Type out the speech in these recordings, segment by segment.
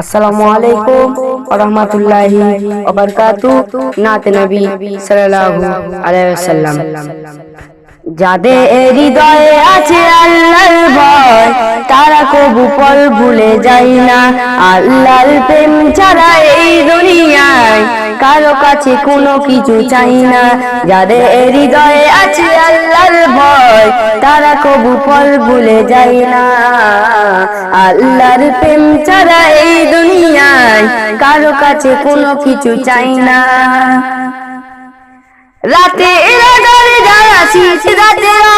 আসসালামু আলাইকুম রাহমাতুল্লাহি ওয়া বারাকাতু নাত নবী সাল্লাল্লাহু আলাইহি ওয়াসাল্লাম। যাদের হৃদয়ে আছে ভয় তারা কবু পল ভুলে যায় না। আল্লাহর প্রেম ছাড়া এই দুনিয়ায় কারও কাছে কোনো কিছু চাই না। যাদের হৃদয়ে আছে আল্লাহর ভয় তারা কবু পল ভুলে যায় না। আল্লাহর প্রেম ছাড়া এই দুনিয়ায় কারও কাছে কোনো কিছু চাই না। রাতে রাজার যারা রাত,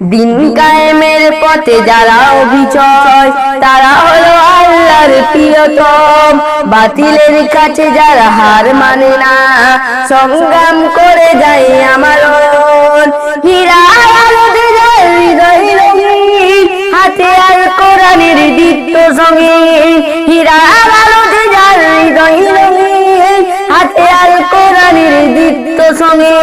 দিন কায়েমের পথে যারা অভিচয় তারা হলো আল্লাহর প্রিয়তম। বাতিলের কাছে যারা হার মানে না, সংগ্রাম করে যায় আমার হাতে আর কোরআনের দীপ্ত সঙ্গে হীরা সঙ্গে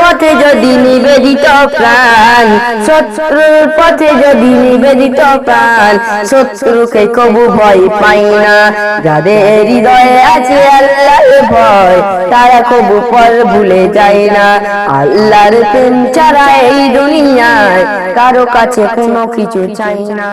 পথে যদি নিবেদিত প্রাণ পথে যদি নিবেদিত প্রাণ, শত্রুকে কবু ভয় পাই না। যাদের হৃদয়ে আছে ভয়, তারা কবু পর ভুলে যায় না। আল্লাহর প্রেম ছাড়া এই দুনিয়ায় কারও কাছে কোনো কিছু চাই না।